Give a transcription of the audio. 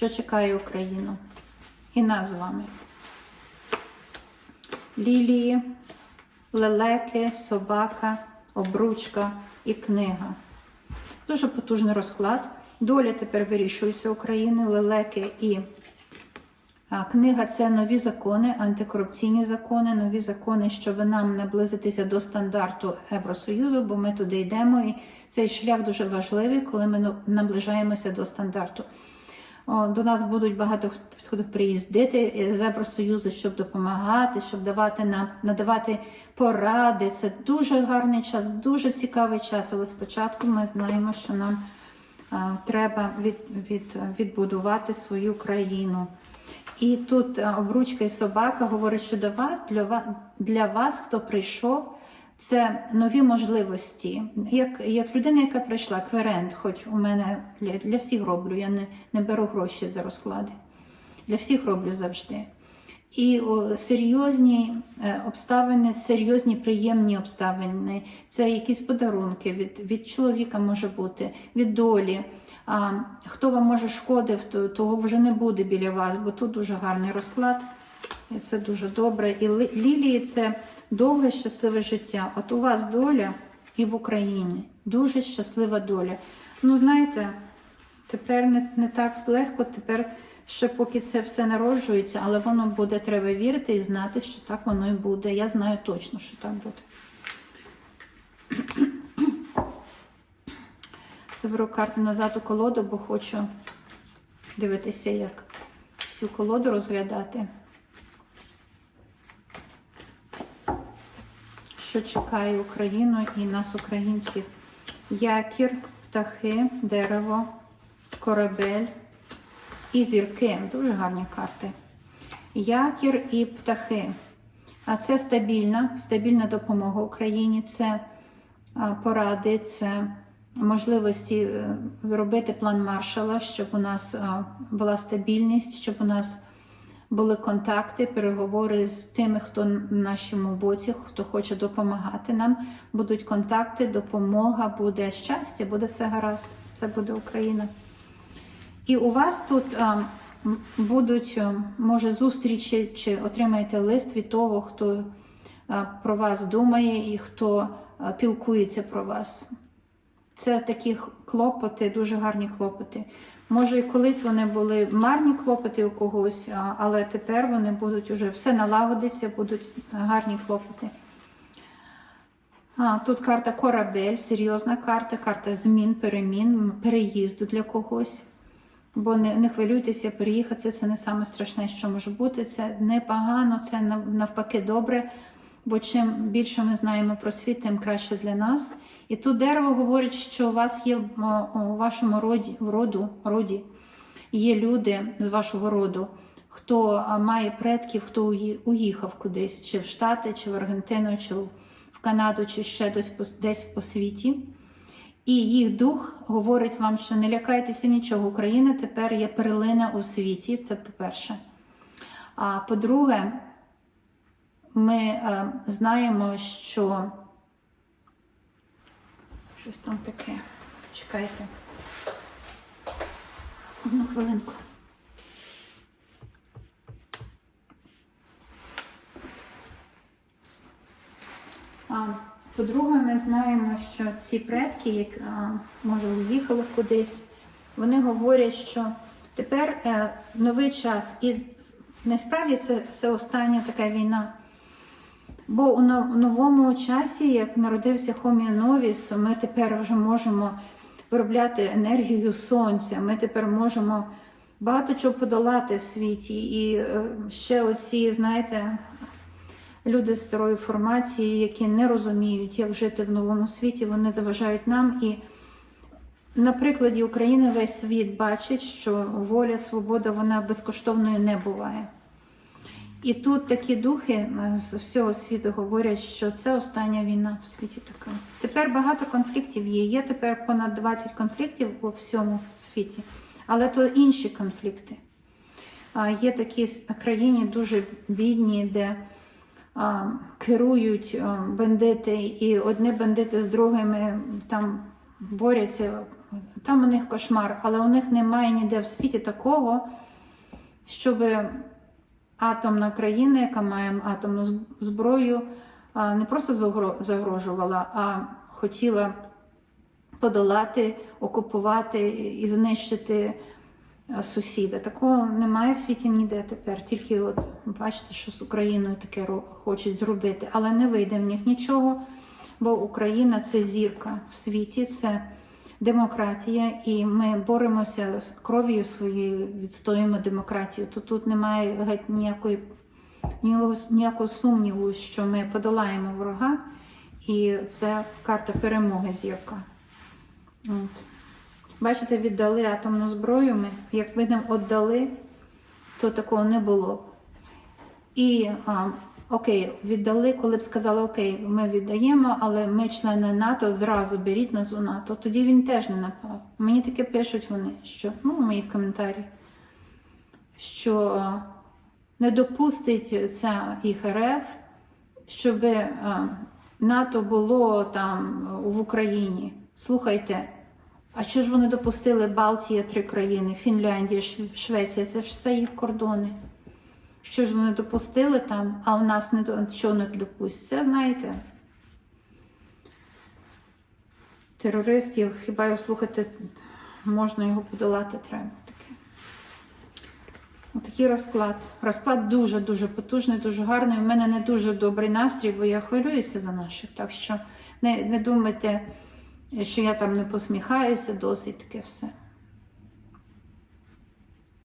що чекає Україну і нас з вами. Лілії, лелеки, собака, обручка і книга. Дуже потужний розклад. Доля тепер вирішується України, лелеки і книга це нові закони, антикорупційні закони, нові закони, щоб нам наблизитися до стандарту Євросоюзу, бо ми туди йдемо. І цей шлях дуже важливий, коли ми ну, наближаємося до стандарту. До нас будуть багато хто приїздити з Євросоюзу, щоб допомагати, щоб давати нам надавати поради. Це дуже гарний час, дуже цікавий час. Але спочатку ми знаємо, що нам а, треба від, від, відбудувати свою країну. І тут а, обручка і собака говорить, що до вас, для вас, для вас, хто прийшов, це нові можливості. Як, як людина, яка прийшла, кверент, хоч у мене для, для всіх роблю, я не, не беру гроші за розклади. Для всіх роблю завжди. І о, серйозні е, обставини, серйозні приємні обставини, це якісь подарунки від, від чоловіка може бути, від долі. А, хто вам може шкодив, то, того вже не буде біля вас, бо тут дуже гарний розклад. І це дуже добре. І лілії це довге щасливе життя. От у вас доля і в Україні. Дуже щаслива доля. Ну, знаєте, тепер не, не так легко, тепер ще поки це все народжується, але воно буде, треба вірити і знати, що так воно і буде. Я знаю точно, що так буде. Заберу карту назад у колоду, бо хочу дивитися, як всю колоду розглядати. Що чекає Україну і нас, українців? Якір, птахи, дерево, корабель і зірки. Дуже гарні карти. Якір і птахи. А це стабільна, стабільна допомога Україні. Це поради, це можливості е, зробити план маршала, щоб у нас була стабільність, щоб у нас були контакти, переговори з тими, хто на нашому боці, хто хоче допомагати нам. Будуть контакти, допомога, буде щастя, буде все гаразд. Це буде Україна. І у вас тут а, будуть, може, зустрічі, чи отримаєте лист від того, хто а, про вас думає і хто а, пілкується про вас. Це такі клопоти, дуже гарні клопоти. Може, і колись вони були марні клопоти у когось, але тепер вони будуть уже все налагодиться, будуть гарні клопоти. А, тут карта корабель, серйозна карта, карта змін, перемін, переїзду для когось. Бо не, не хвилюйтеся, переїхати це не саме страшне, що може бути. Це непогано, це навпаки добре. Бо чим більше ми знаємо про світ, тим краще для нас. І тут дерево говорить, що у вас є у вашому роді, роду, роді є люди з вашого роду, хто має предків, хто уїхав кудись, чи в Штати, чи в Аргентину, чи в Канаду, чи ще десь десь по світі. І їх дух говорить вам, що не лякайтеся нічого. Україна тепер є перлина у світі. Це по-перше. А по-друге, ми е, знаємо, що щось там таке. Чекайте. Одну хвилинку. По-друге, ми знаємо, що ці предки, як може уїхали кудись, вони говорять, що тепер е, новий час, і насправді це, це остання така війна. Бо у но- новому часі, як народився Novus, ми тепер вже можемо виробляти енергію сонця. Ми тепер можемо багато чого подолати в світі. І е, ще оці, знаєте, люди старої формації, які не розуміють, як жити в новому світі, вони заважають нам. І на прикладі України весь світ бачить, що воля, свобода, вона безкоштовною не буває. І тут такі духи е, з всього світу говорять, що це остання війна в світі така. Тепер багато конфліктів є. Є тепер понад 20 конфліктів у всьому світі, але то інші конфлікти. Є такі країни дуже бідні, де керують бандити, і одні бандити з другими там борються, Там у них кошмар, але у них немає ніде в світі такого, щоб атомна країна, яка має атомну зброю, не просто загрожувала, а хотіла подолати, окупувати і знищити сусіда. Такого немає в світі ніде тепер. Тільки от бачите, що з Україною таке хочуть зробити, але не вийде в них нічого, бо Україна це зірка в світі, це демократія, і ми боремося з кров'ю своєю, відстоюємо демократію. То тут немає геть ніякої ніякого, сумніву, що ми подолаємо ворога, і це карта перемоги зірка. От. Бачите, віддали атомну зброю. Ми, як ми нам віддали, то такого не було. І а, окей, віддали, коли б сказали, окей, ми віддаємо, але ми члени НАТО, зразу беріть нас у НАТО. Тоді він теж не напав. Мені таке пишуть вони, що ну, в моїх коментарях, що не допустить ця їх РФ, щоб НАТО було там в Україні. Слухайте, а що ж вони допустили Балтія, три країни, Фінляндія, Швеція, це ж все їх кордони. Що ж вони допустили там, а у нас не що не допустять? Це знаєте. Терористів, хіба його слухати можна його подолати треба. Отакий розклад. Розклад дуже-дуже потужний, дуже гарний. У мене не дуже добрий настрій, бо я хвилююся за наших. Так що не, не думайте, що я там не посміхаюся, досить таке все.